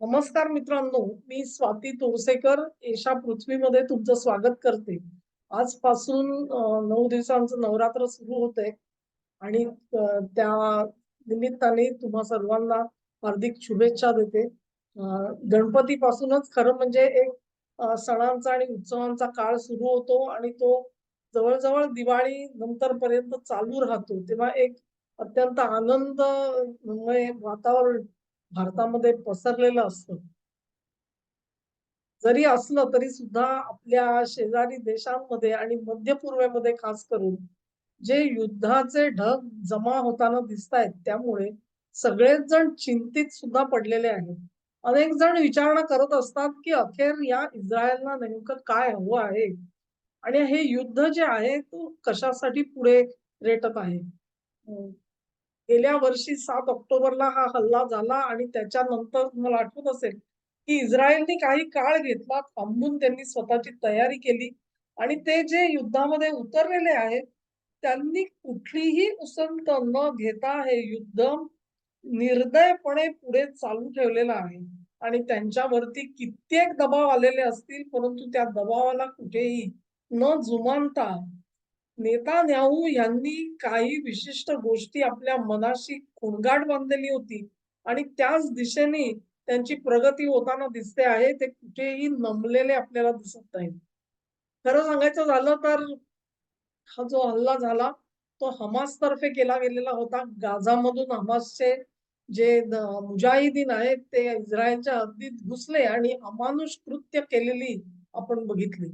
नमस्कार मित्रांनो मी स्वाती तोरसेकर एशा पृथ्वीमध्ये तुमचं स्वागत करते. आजपासून नऊ दिवसांचं नवरात्र सुरू होत आहे आणि त्या निमित्ताने तुम्हा सर्वांना हार्दिक शुभेच्छा देते. गणपती गणपतीपासूनच खरं म्हणजे एक सणांचा आणि उत्सवांचा काळ सुरू होतो आणि तो जवळजवळ दिवाळी नंतर पर्यंत चालू राहतो. तेव्हा एक अत्यंत आनंदमय वातावरण भारतामध्ये पसरलेलं असतं. जरी असलं तरी सुद्धा आपल्या शेजारी देशांमध्ये आणि मध्य पूर्वेमध्ये खास करून जे युद्धाचे ढग जमा होताना दिसत आहेत त्यामुळे सगळेच जण चिंतित सुद्धा पडलेले आहेत. अनेक जण विचारणा करत असतात की अखेर या इस्रायलला नेमकं काय हवं आहे? आणि हे युद्ध जे आहे तो कशासाठी पुढे रेटत आहे? गेल्या वर्षी सात ऑक्टोबरला हा हल्ला झाला आणि त्याच्यानंतर मला आठवत असेल की इस्रायलने काही काळ घेतला थांबून त्यांनी स्वतःची तयारी केली आणि ते जे युद्धामध्ये उतरलेले आहेत त्यांनी कुठलीही उसंत न घेता हे युद्ध निर्दयपणे पुढे चालू ठेवलेलं आहे. आणि त्यांच्यावरती कित्येक दबाव आलेले असतील परंतु त्या दबावाला कुठेही न जुमानता नेतान्याहू यांनी काही विशिष्ट गोष्टी आपल्या मनाशी खुणगाट बांधलेली होती आणि त्याच दिशेने त्यांची प्रगती होताना दिसते आहे ते कुठेही नमलेले आपल्याला दिसत नाही खरं सांगायचं झालं तर हा जो हल्ला झाला तो हमास तर्फे केला गेलेला होता. गाझामधून हमासचे जे मुजाहिदीन आहेत ते इस्रायलच्या हद्दीत घुसले आणि अमानुष कृत्य केलेली आपण बघितली.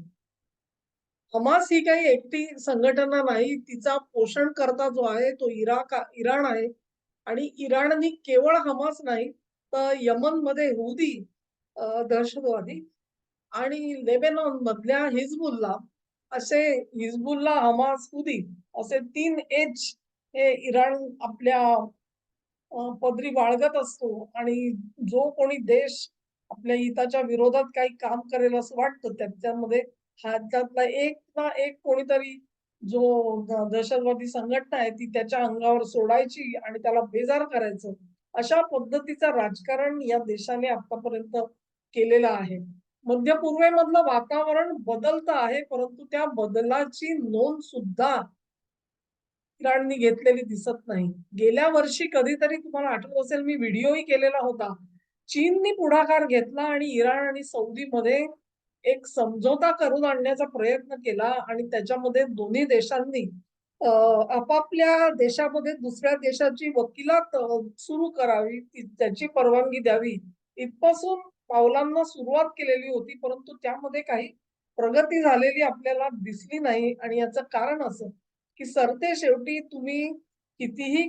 हमास ही काही एकटी संघटना नाही तिचा पोषण करता जो आहे तो इराक इराण आहे. आणि इराणनी केवळ हमास नाही तर यमनमध्ये हुदी दहशतवादी आणि लेबेनॉन मधल्या हिजबुल्ला असे हिजबुल्ला हमास हुदी असे तीन एज हे इराण आपल्या पदरी बाळगत असतो. आणि जो कोणी देश आपल्या हिताच्या विरोधात काही काम करेल असं वाटतं त्याच्यामध्ये हातातला एक ना एक कोणीतरी जो दहशतवादी संघटना आहे ती त्याच्या अंगावर सोडायची आणि त्याला बेजार करायचं अशा पद्धतीचं राजकारण या देशाने आतापर्यंत केलेलं आहे. मध्य पूर्वेमधलं वातावरण बदलत आहे परंतु त्या बदलाची नोंद सुद्धा इराणनी घेतलेली दिसत नाही. गेल्या वर्षी कधीतरी तुम्हाला आठवत असेल मी व्हिडिओही केलेला होता. चीननी पुढाकार घेतला आणि इराण आणि सौदीमध्ये एक समझोता करून आणण्याचा प्रयत्न केला आणि त्याच्यामध्ये दोन्ही देशांनी आपापल्या देशामध्ये दुसऱ्या देशाची वकिलात सुरू करावी त्याची परवानगी द्यावी इथपासून पावलांना सुरुवात केलेली होती परंतु त्यामध्ये काही प्रगती झालेली आपल्याला दिसली नाही आणि याचं कारण असं की सरते शेवटी तुम्ही कितीही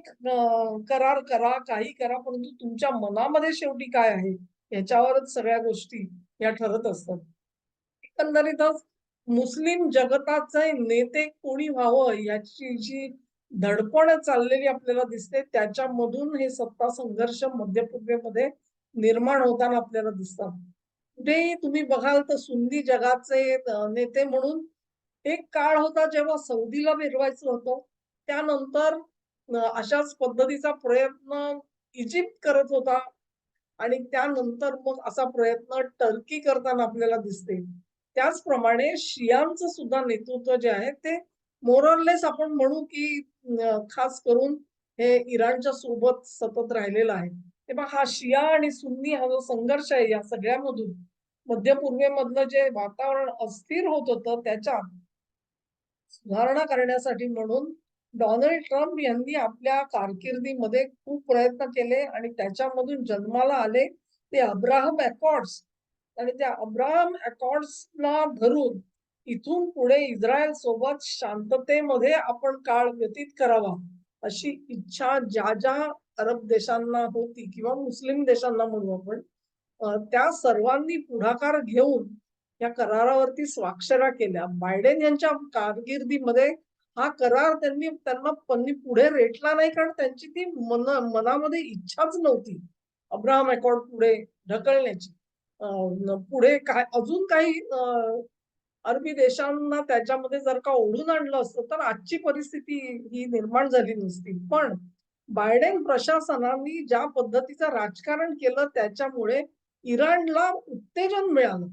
करार करा काही करा परंतु तुमच्या मनामध्ये शेवटी काय आहे याच्यावरच सगळ्या गोष्टी या ठरत असतात. एकंदरीतच मुस्लिम जगताचे नेते कोणी व्हावं याची जी धडपड चाललेली आपल्याला दिसते त्याच्यामधून हे सत्ता संघर्ष मध्य पूर्वेमध्ये निर्माण होताना आपल्याला दिसतात. कुठेही तुम्ही बघाल तर सुन्नी जगाचे नेते म्हणून एक काळ होता जेव्हा सौदीला फिरवायचं होतं. त्यानंतर अशाच पद्धतीचा प्रयत्न इजिप्त करत होता. आणि त्यानंतर मग असा प्रयत्न टर्की करताना आपल्याला दिसते. त्याचप्रमाणे शियांचं सुद्धा नेतृत्व जे आहे ते मोरलेस आपण म्हणू की खास करून हे इराणच्या सोबत सतत राहिलेलं आहे. तेव्हा हा शिया आणि सुन्नी हा जो संघर्ष आहे या सगळ्यामधून मध्य पूर्वेमधलं जे वातावरण अस्थिर होत होतं त्याच्यात सुधारणा करण्यासाठी म्हणून डोनाल्ड ट्रम्प यांनी आपल्या कारकिर्दीमध्ये खूप प्रयत्न केले आणि त्याच्यामधून जन्माला आले ते अब्राहम अकॉर्ड्स आणि त्या अब्राहम अकॉर्ड्सला धरून इथून पुढे इस्रायल सोबत शांततेमध्ये आपण काळ व्यतीत करावा अशी इच्छा ज्या ज्या अरब देशांना होती किंवा मुस्लिम देशांना म्हणू आपण त्या सर्वांनी पुढाकार घेऊन या करारावरती स्वाक्षऱ्या केल्या. बायडेन यांच्या कारकिर्दीमध्ये हा करार त्यांनी त्यांना त्यांनी पुढे रेटला नाही कारण त्यांची ती मन मनामध्ये इच्छाच नव्हती अब्राहम अकॉर्ड पुढे ढकलण्याची. पुढे काय अजून काही अरबी देशांना त्याच्यामध्ये जर का ओढून आणलं असतं तर आजची परिस्थिती ही निर्माण झाली नसती. पण बायडेन प्रशासनाने ज्या पद्धतीचं राजकारण केलं त्याच्यामुळे इराणला उत्तेजन मिळालं.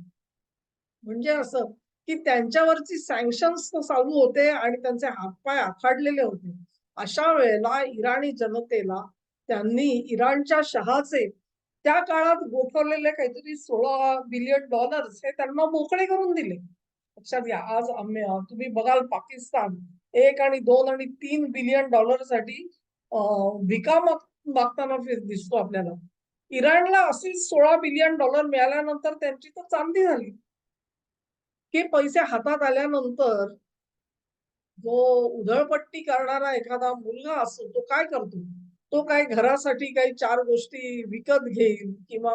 म्हणजे असं की त्यांच्यावरची सँक्शन्स चालू होते आणि त्यांचे हातपाय आखाडलेले होते. अशा वेळेला इराणी जनतेला त्यांनी इराणच्या शहाचे त्या काळात गोठवलेले काहीतरी सोळा बिलियन डॉलर्स हे त्यांना मोकळे करून दिले. लक्षात घ्या आज आम्ही तुम्ही बघाल पाकिस्तान एक आणि दोन आणि तीन बिलियन डॉलरसाठी भिका मागताना दिसतो आपल्याला. इराणला असे सोळा बिलियन डॉलर मिळाल्यानंतर त्यांची तर चांदी झाली. की पैसे हातात आल्यानंतर जो उधळपट्टी करणारा एखादा मुलगा असतो तो काय करतो? तो काय घरासाठी काही चार गोष्टी विकत घेईल किंवा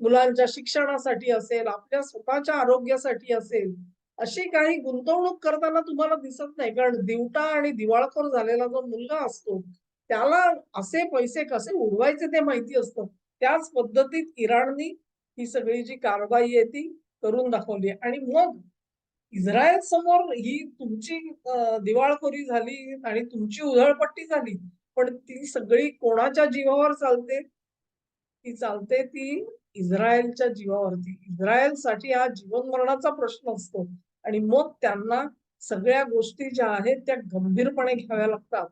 मुलांच्या शिक्षणासाठी असेल आपल्या स्वतःच्या आरोग्यासाठी असेल अशी काही गुंतवणूक करताना तुम्हाला दिसत नाही. कारण दिवटा आणि दिवाळखोर झालेला जो मुलगा असतो त्याला असे पैसे कसे उडवायचे ते माहिती असतं. त्याच पद्धतीत इराणनी ही सगळी जी कारवाई आहे ती करून दाखवली. आणि मग इस्रायल समोर ही तुमची दिवाळखोरी झाली आणि तुमची उधळपट्टी झाली. पण ती सगळी कोणाच्या जीवावर चालते? ती चालते ती इस्रायलच्या जीवावरती. इस्रायलसाठी हा जीवन मरणाचा प्रश्न असतो. आणि मग त्यांना सगळ्या गोष्टी ज्या आहेत त्या गंभीरपणे घ्याव्या लागतात.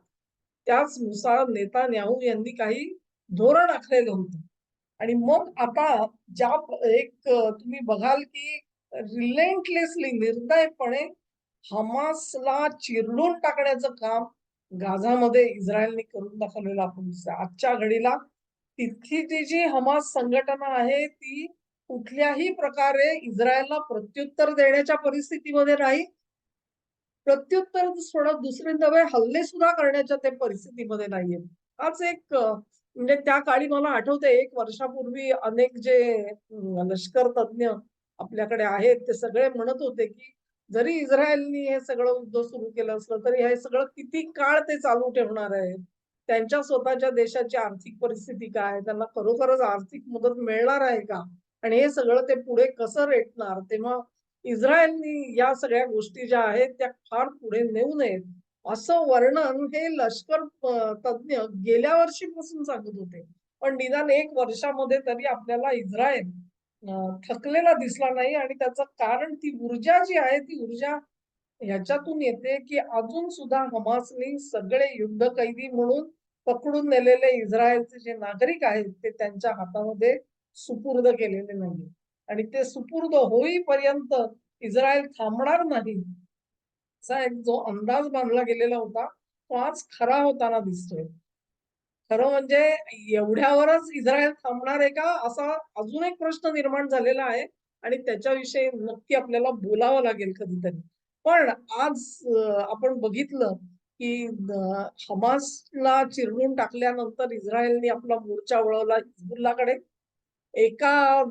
त्याचनुसार नेतान्याहू यांनी काही धोरण आखलेलं होतं. आणि मग आता ज्या एक तुम्ही बघाल की रिलेंटलेसली निर्दयपणे हमासला चिरडून टाकण्याचं काम गाझामध्ये इस्रायलने करून दाखवलेलं आपण आजच्या घडीला तिथली जी जी हमास संघटना आहे ती कुठल्याही प्रकारे इस्रायलला प्रत्युत्तर देण्याच्या परिस्थितीमध्ये नाही. प्रत्युत्तर सोडत दुसरे नवे हल्ले सुद्धा करण्याच्या ते परिस्थितीमध्ये नाहीये. आज एक म्हणजे त्या काळी मला आठवते एक वर्षापूर्वी अनेक जे लष्कर तज्ञ आपल्याकडे आहेत ते सगळे म्हणत होते की जरी इस्रायलनी हे सगळं युद्ध सुरू केलं असलं तरी हे सगळं किती काळ ते चालू ठेवणार आहे? त्यांच्या स्वतःच्या देशाची आर्थिक परिस्थिती काय? त्यांना खरोखरच आर्थिक मदत मिळणार आहे का? आणि हे सगळं ते पुढे कसं रेटणार? तेव्हा इस्रायलनी या सगळ्या गोष्टी ज्या आहेत त्या फार पुढे नेऊ नयेत. असं वर्णन हे लष्कर तज्ज्ञ तज्ञ गेल्या वर्षीपासून सांगत होते. पण निदान एक वर्षामध्ये तरी आपल्याला इस्रायल थकलेला दिसला नाही आणि त्याचं कारण ती ऊर्जा जी आहे ती ऊर्जा ह्याच्यातून येते की अजून सुद्धा हमासनी सगळे युद्ध कैदी म्हणून पकडून नेलेले इस्रायलचे जे नागरिक आहेत ते त्यांच्या हातामध्ये सुपूर्द केलेले नाही. आणि ते सुपूर्द होईपर्यंत इस्रायल थांबणार नाही असा एक जो अंदाज बांधला गेलेला होता तो आज खरा होताना दिसतोय. खरं म्हणजे एवढ्यावरच इस्रायल थांबणार आहे का? असा अजून एक प्रश्न निर्माण झालेला आहे आणि त्याच्याविषयी नक्की आपल्याला बोलावं लागेल कधीतरी. पण आज आपण बघितलं की हमासला चिरडून टाकल्यानंतर इस्रायलने आपला मोर्चा वळवला हिजबुल्लाकडे. एका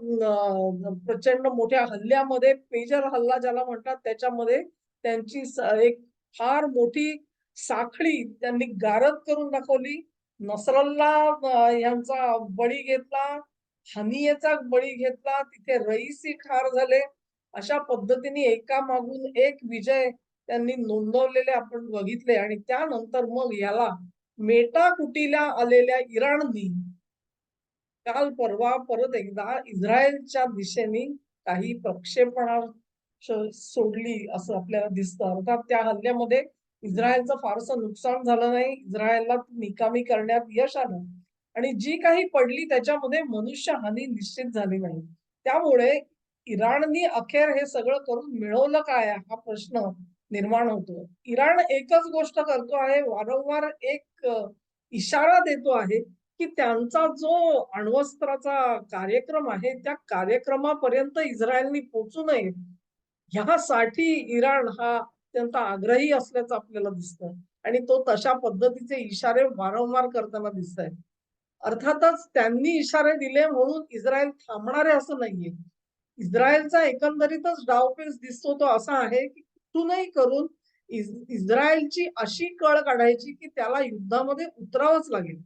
प्रचंड मोठ्या हल्ल्यामध्ये पेजर हल्ला ज्याला म्हणतात त्याच्यामध्ये त्यांची एक फार मोठी साखळी त्यांनी गारद करून दाखवली. नसरल्ला यांचा बळी घेतला हनियेचा बळी घेतला तिथे रईसी ठार झाले. अशा पद्धतीने एका मागून एक विजय त्यांनी नोंदवलेले आपण बघितले आणि त्यानंतर मग याला मेटाकुटीला आलेल्या इराणनी काल परवा परत एकदा इस्रायलच्या दिशेने काही प्रक्षेपणा सोडली असं आपल्याला दिसतं. अर्थात त्या हल्ल्यामध्ये इस्रायलचं फारसं नुकसान झालं नाही इस्रायलला निकामी करण्यात यश आलं. आणि जी काही पडली त्याच्यामध्ये मनुष्य हानी निश्चित झाली नाही. त्यामुळे इराणनी अखेर हे सगळं करून मिळवलं काय? हा प्रश्न निर्माण होतो. इराण एकच गोष्ट करतो आहे वारंवार एक इशारा देतो आहे की त्यांचा जो अण्वस्त्राचा कार्यक्रम आहे त्या कार्यक्रमापर्यंत इस्रायलनी पोचू नये. ह्यासाठी इराण हा अत्यंत आग्रही असल्याचं आपल्याला दिसतं आणि तो तशा पद्धतीचे इशारे वारंवार करताना दिसत आहेत अर्थातच त्यांनी इशारे दिले म्हणून इस्रायल थांबणार आहे असं नाहीये. इस्रायलचा एकंदरीतच डावपेच दिसतो तो असा आहे की कुठूनही करून इस- इस्रायलची अशी कळ काढायची की त्याला युद्धामध्ये उतरावंच लागेल.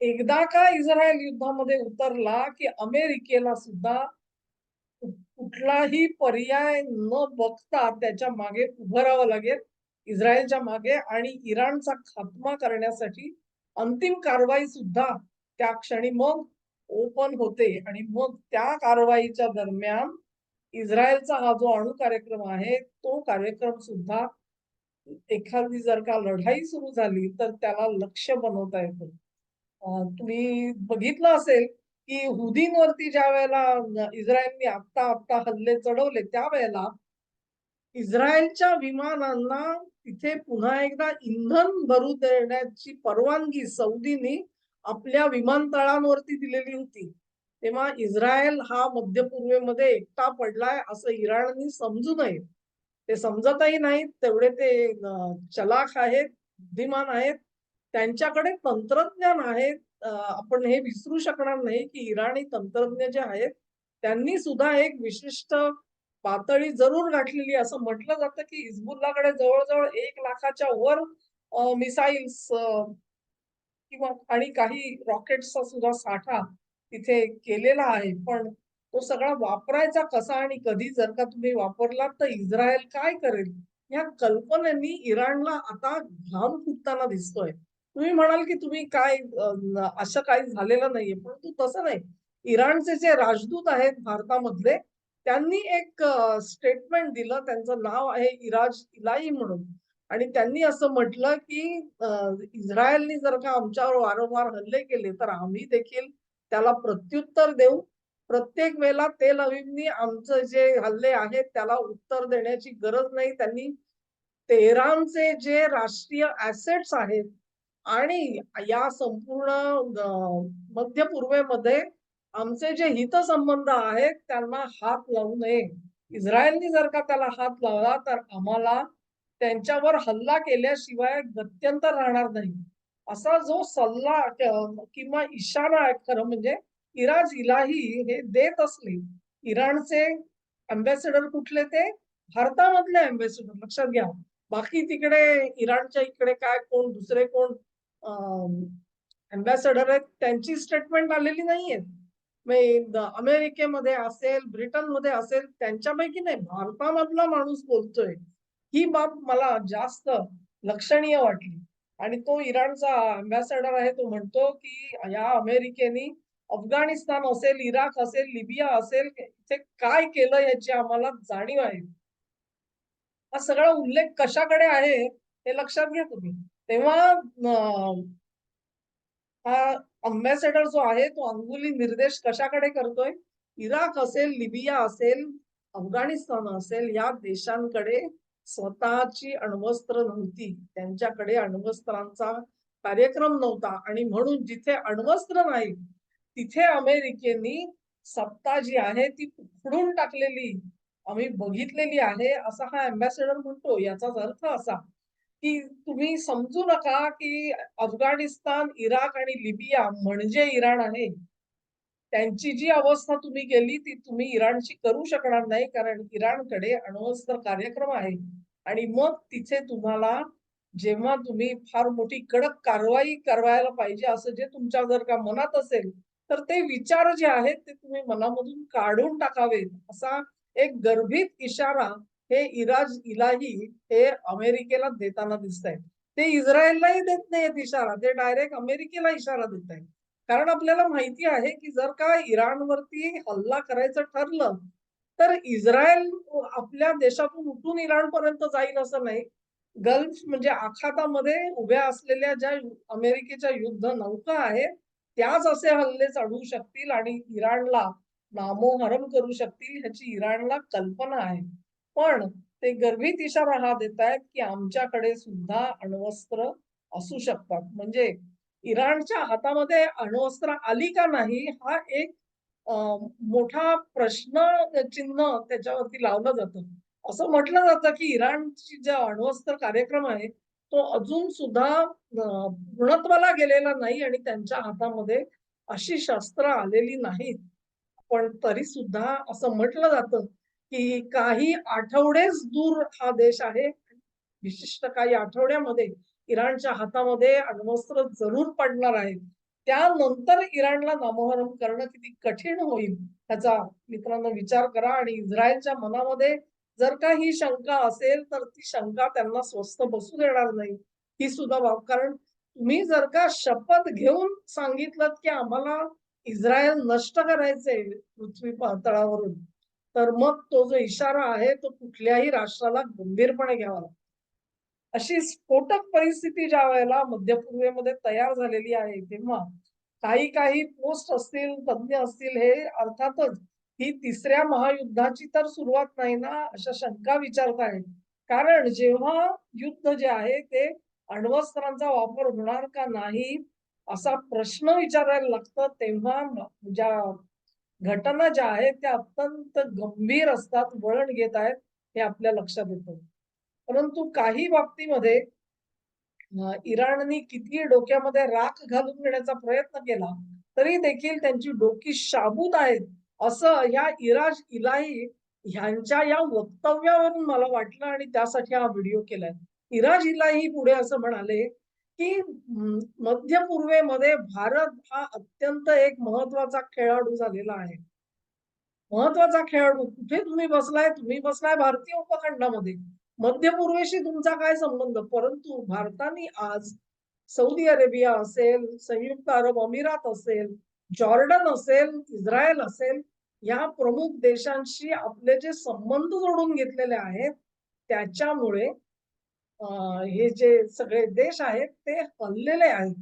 एकदा का इस्रायल युद्धामध्ये उतरला की अमेरिकेला सुद्धा कुठलाही पर्याय न बघता त्याच्यामागे उभं राहावं लागेल इस्रायलच्या मागे आणि इराणचा खात्मा करण्यासाठी अंतिम कारवाई सुद्धा त्या क्षणी मग ओपन होते आणि मग त्या कारवाईच्या दरम्यान इस्रायलचा हा जो अणु कार्यक्रम आहे तो कार्यक्रम सुद्धा एखादी जर का लढाई सुरू झाली तर त्याला लक्ष बनवता येतं. तुम्ही बघितलं असेल की हुदींवरती ज्या वेळेला इस्रायलनी आत्ता आत्ता हल्ले चढवले त्यावेळेला इस्रायलच्या विमानांना तिथे पुन्हा एकदा इंधन भरू देण्याची परवानगी सौदीनी आपल्या विमानतळांवरती दिलेली होती. तेव्हा इस्रायल हा मध्य पूर्वेमध्ये एकटा पडलाय असं इराणनी समजू नये. ते समजतही नाहीत तेवढे ते चलाख आहेत बुद्धिमान आहेत त्यांच्याकडे तंत्रज्ञान आहेत आपण हे विसरू शकणार नाही की इराणी तंत्रज्ञ जे आहेत त्यांनी सुद्धा एक विशिष्ट पातळी जरूर गाठलेली असं म्हटलं जातं की हिजबुल्लाकडे जवळजवळ एक लाखाच्या वर मिसाईल्स किंवा आणि काही रॉकेट्सचा सुद्धा साठा तिथे केलेला आहे. पण तो सगळा वापरायचा कसा आणि कधी जर का तुम्ही वापरलात तर इस्रायल काय करेल? या कल्पनेनी इराणला आता घाम फुटताना दिसतोय. तुम्ही म्हणाल की तुम्ही काय असं काही झालेलं नाहीये परंतु तसं नाही. इराणचे जे राजदूत आहेत भारतामधले त्यांनी एक स्टेटमेंट दिलं त्यांचं नाव आहे इराज इलाई म्हणून. आणि त्यांनी असं म्हटलं की इस्रायलनी जर का आमच्यावर वारंवार हल्ले केले तर आम्ही देखील त्याला प्रत्युत्तर देऊ. प्रत्येक वेळेला तेल अविवनी आमचं जे हल्ले आहेत त्याला उत्तर देण्याची गरज नाही. त्यांनी तेहरानचे जे राष्ट्रीय ऍसेट्स आहेत आणि या संपूर्ण मध्य पूर्वेमध्ये आमचे जे हितसंबंध आहेत त्यांना हात लावू नये. इस्रायलनी जर का त्याला हात लावला तर आम्हाला त्यांच्यावर हल्ला केल्याशिवाय गत्यंतर राहणार नाही. असा जो सल्ला किंवा इशारा आहे खरं म्हणजे इराज इलाही हे देत असले. इराणचे अम्बॅसेडर कुठले ते? भारतामधले अम्बॅसेडर लक्षात घ्या. बाकी तिकडे इराणच्या इकडे काय कोण दुसरे कोण? अम्बॅसेडर आहेत त्यांची स्टेटमेंट आलेली नाहीये मग अमेरिकेमध्ये असेल ब्रिटनमध्ये असेल त्यांच्यापैकी नाही भारतामधला माणूस बोलतोय. ही बाब मला जास्त लक्षणीय वाटली. आणि तो इराणचा अम्बॅसेडर आहे तो म्हणतो की या अमेरिकेने अफगाणिस्तान असेल इराक असेल लिबिया असेल इथे काय केलं याची आम्हाला जाणीव आहे. हा सगळा उल्लेख कशाकडे आहे हे लक्षात घ्या तुम्ही. तेव्हा हा अम्बॅसेडर जो आहे तो अंगुली निर्देश कशाकडे करतोय? इराक असेल लिबिया असेल अफगाणिस्तान असेल या देशांकडे स्वतःची अण्वस्त्र नव्हती. त्यांच्याकडे अण्वस्त्रांचा कार्यक्रम नव्हता. आणि म्हणून जिथे अण्वस्त्र नाही तिथे अमेरिकेनी सत्ता जी आहे ती उखडून टाकलेली आम्ही बघितलेली आहे असा हा अम्बॅसेडर म्हणतो. याचाच अर्थ असा. की तुम्ही समजू नका की अफगाणिस्तान इराक आणि लिबिया म्हणजे इराण आहे. त्यांची जी अवस्था तुम्ही केली ती तुम्ही इराणची करू शकणार नाही कारण इराणकडे अण्वस्त्र कार्यक्रम आहे. आणि मग तिथे तुम्हाला जेव्हा तुम्ही फार मोठी कडक कारवाई करायला पाहिजे असं जे तुमच्या जर का मनात असेल तर ते विचार जे आहेत ते तुम्ही मनामधून काढून टाकावेत. असा एक गर्भित इशारा हे इराज इलाही हे अमेरिकेला देताना दिसत आहेत ते इस्रायललाही देत नाहीत इशारा ते डायरेक्ट अमेरिकेला इशारा देत आहेत कारण आपल्याला माहिती आहे की जर का इराणवरती हल्ला करायचं ठरलं तर इस्रायल आपल्या देशातून उठून इराण पर्यंत जाईल असं नाही. गल्फ म्हणजे आखातामध्ये उभ्या असलेल्या ज्या अमेरिकेच्या युद्ध नौका आहेत त्याच असे हल्ले चढवू शकतील आणि इराणला नामोहरम करू शकतील ह्याची इराणला कल्पना आहे. पण ते गर्भित इशारा हा देत आहेत की आमच्याकडे सुद्धा अण्वस्त्र असू शकतात. म्हणजे इराणच्या हातामध्ये अण्वस्त्र आली का नाही हा एक मोठा प्रश्न चिन्ह त्याच्यावरती लावलं जातं. असं म्हटलं जातं की इराणची जे अण्वस्त्र कार्यक्रम आहे तो अजून सुद्धा पूर्णत्वाला गेलेला नाही आणि त्यांच्या हातामध्ये अशी शस्त्र आलेली नाहीत. पण तरी सुद्धा असं म्हटलं जातं की काही आठवडेच दूर हा देश आहे. विशिष्ट काही आठवड्यामध्ये इराणच्या हातामध्ये अण्वस्त्र जरूर पडणार आहे. त्यानंतर इराणला नामोहरम करणं किती कठीण होईल त्याचा मित्रांनो विचार करा. आणि इस्रायलच्या मनामध्ये जर का ही शंका असेल तर ती शंका त्यांना स्वस्त बसू देणार नाही. ही सुद्धा बाब कारण तुम्ही जर का शपथ घेऊन सांगितलं की आम्हाला इस्रायल नष्ट करायचे पृथ्वी पातळावरून तर मग तो जो इशारा आहे तो कुठल्याही राष्ट्राला गंभीरपणे घ्यावा लागतो. अशी स्फोटक परिस्थिती ज्या वेळेला मध्य पूर्वेमध्ये तयार झालेली आहे तेव्हा काही काही पोस्ट असतील तज्ञ असतील हे अर्थातच ही तिसऱ्या महायुद्धाची तर सुरुवात नाही ना अशा शंका विचारतायत कारण जेव्हा युद्ध जे आहे ते अण्वस्त्रांचा वापर होणार का नाही असा प्रश्न विचारायला लागतं तेव्हा ज्या घटना ज्या आहेत त्या अत्यंत गंभीर असतात वळण घेत आहेत हे आपल्या लक्षात येतं. परंतु काही बाबतीमध्ये इराणनी किती डोक्यामध्ये राख घालून घेण्याचा प्रयत्न केला तरी देखील त्यांची डोकी शाबूत आहेत असं या इराज इलाही ह्यांच्या या वक्तव्यावरून मला वाटलं आणि त्यासाठी हा व्हिडिओ केलाय. इराज इलाही पुढे असं म्हणाले की मध्य पूर्वेमध्ये भारत हा अत्यंत एक महत्त्वाचा खेळाडू झालेला आहे. महत्त्वाचा खेळाडू. कुठे तुम्ही बसलाय? तुम्ही बसलाय भारतीय उपखंडामध्ये. मध्य पूर्वेशी तुमचा काय संबंध? परंतु भारताने आज सौदी अरेबिया असेल संयुक्त अरब अमिरात असेल जॉर्डन असेल इस्रायल असेल या प्रमुख देशांशी आपले जे संबंध जोडून घेतलेले आहेत त्याच्यामुळे हे जे सगळे देश आहेत ते हल्लेले आहेत.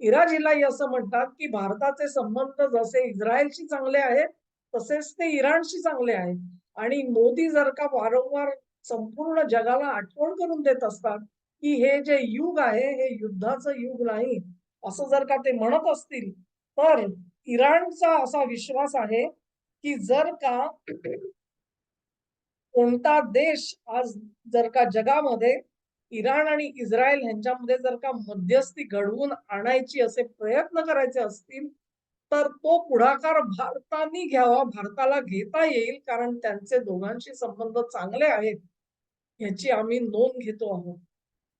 इराजिलाई असं म्हणतात की भारताचे संबंध जसे इस्रायलशी चांगले आहेत तसेच ते इराणशी चांगले आहेत. आणि मोदी जर का वारंवार संपूर्ण जगाला आठवण करून देत असतात की हे जे युग आहे हे युद्धाचं युग नाही असं जर का ते म्हणत असतील तर इराणचा असा विश्वास आहे की जर का कोणता देश आज जर का जगामध्ये इराण आणि इस्रायल ह्यांच्यामध्ये जर का मध्यस्थी घडवून आणायची असे प्रयत्न करायचे असतील तर तो पुढाकार भारताने घ्यावा भारताला घेता येईल कारण त्यांचे दोघांशी संबंध चांगले आहेत याची आम्ही नोंद घेतो आहोत.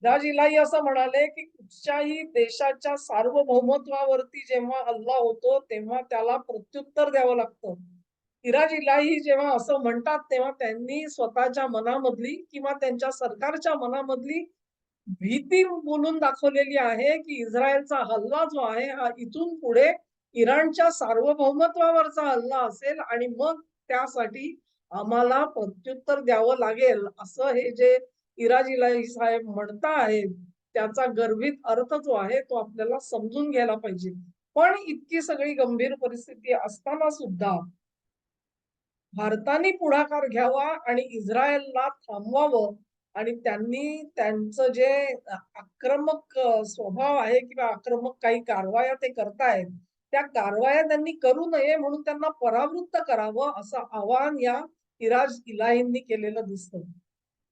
राज असं म्हणाले की कुठच्याही देशाच्या सार्वभौमत्वावरती जेव्हा हल्ला होतो तेव्हा त्याला प्रत्युत्तर द्यावं लागतं. इराजीलाही जेव्हा असं म्हणतात तेव्हा त्यांनी स्वतःच्या मनामधली किंवा त्यांच्या सरकारच्या मनामधली भीती बोलून दाखवलेली आहे की इस्रायलचा हल्ला जो आहे हा इथून पुढे इराणच्या सार्वभौमत्वावरचा हल्ला असेल आणि मग त्यासाठी आम्हाला प्रत्युत्तर द्यावं लागेल असं हे जे इराजीलाई साहेब म्हणता आहेत त्याचा गर्भित अर्थ जो आहे तो आपल्याला समजून घ्यायला पाहिजे. पण इतकी सगळी गंभीर परिस्थिती असताना सुद्धा भारताने पुढाकार घ्यावा आणि इस्रायलला थांबवावं आणि त्यांनी त्यांचं जे आक्रमक स्वभाव आहे किंवा आक्रमक काही कारवाया ते करतायत त्या कारवाया त्यांनी करू नये म्हणून त्यांना परावृत्त करावं असं आवाहन या इराज इलाहींनी केलेलं दिसतं.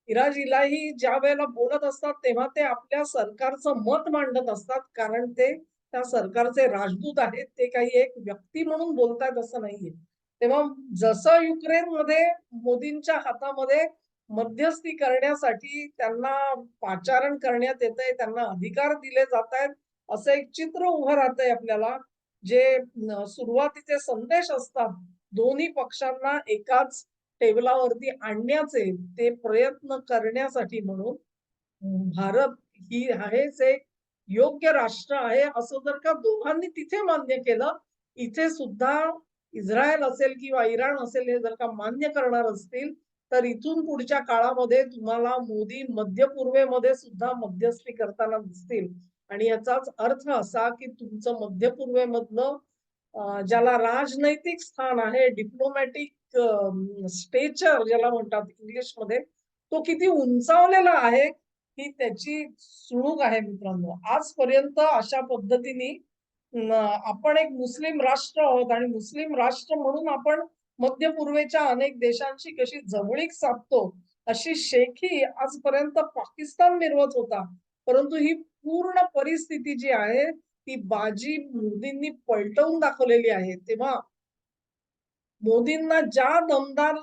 इराज इलाही ज्या वेळेला बोलत असतात तेव्हा ते आपल्या सरकारचं मत मांडत असतात कारण ते त्या सरकारचे राजदूत आहेत ते काही एक व्यक्ती म्हणून बोलतायत असं नाहीये. तेव्हा जसं युक्रेनमध्ये मोदींच्या हातामध्ये मध्यस्थी करण्यासाठी त्यांना पाचारण करण्यात येत आहे त्यांना अधिकार दिले जात आहेत असं एक चित्र उभं राहतंय आपल्याला जे सुरुवातीचे संदेश असतात दोन्ही पक्षांना एकाच टेबलावरती आणण्याचे ते प्रयत्न करण्यासाठी म्हणून भारत ही आहेच एक योग्य राष्ट्र आहे असं जर का दोघांनी तिथे मान्य केलं इथे सुद्धा इस्रायल असेल किंवा इराण असेल हे जर का मान्य करणार असतील तर इथून पुढच्या काळामध्ये तुम्हाला मोदी मध्य पूर्वेमध्ये सुद्धा मध्यस्थी करताना दिसतील. आणि याचाच अर्थ असा की तुमचं मध्य पूर्वेमधलं ज्याला राजनैतिक स्थान आहे डिप्लोमॅटिक स्टेचर ज्याला म्हणतात इंग्लिशमध्ये तो किती उंचावलेला आहे ही त्याची सुणूक आहे मित्रांनो. आजपर्यंत अशा पद्धतीने आपण एक मुस्लिम राष्ट्र आहोत आणि मुस्लिम राष्ट्र म्हणून आपण मध्य पूर्वेच्या अनेक देशांशी कशी जवळीक साधतो अशी शेखी आजपर्यंत पाकिस्तान मिरवत होता. परंतु ही पूर्ण परिस्थिती जी आहे ती बाजी मोदींनी पलटवून दाखवलेली आहे. तेव्हा मोदींना ज्या दमदार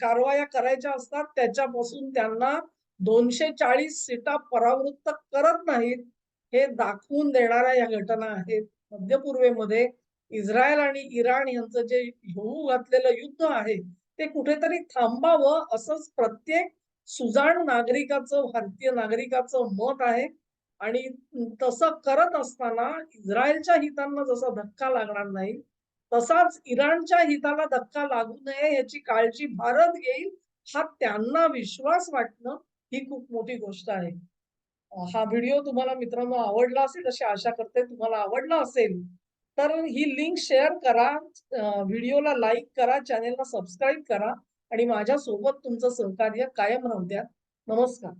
कारवाया करायच्या असतात त्याच्यापासून त्यांना दोनशे चाळीस सीटा परावृत्त करत नाहीत हे दाखवून देणाऱ्या या घटना आहेत. मध्य पूर्वेमध्ये इस्रायल आणि इराण यांचं जे होऊ घातलेलं युद्ध आहे ते कुठेतरी थांबावं असंच प्रत्येक सुजाण नागरिकाचं भारतीय नागरिकाचं मत आहे. आणि तसं करत असताना इस्रायलच्या हितांना जसा धक्का लागणार नाही तसाच इराणच्या हिताला धक्का लागू नये याची काळजी भारत घेईल हा त्यांना विश्वास वाटणं ही खूप मोठी गोष्ट आहे. हा व्हिडिओ तुम्हाला मित्रांनो आवडला असेल अशी आशा करते तुम्हाला आवडला असेल तर ही लिंक शेअर करा व्हिडिओला लाईक करा चॅनेलला सबस्क्राईब करा आणि माझ्यासोबत तुमचं सहकार्य कायम राहू द्या. नमस्कार.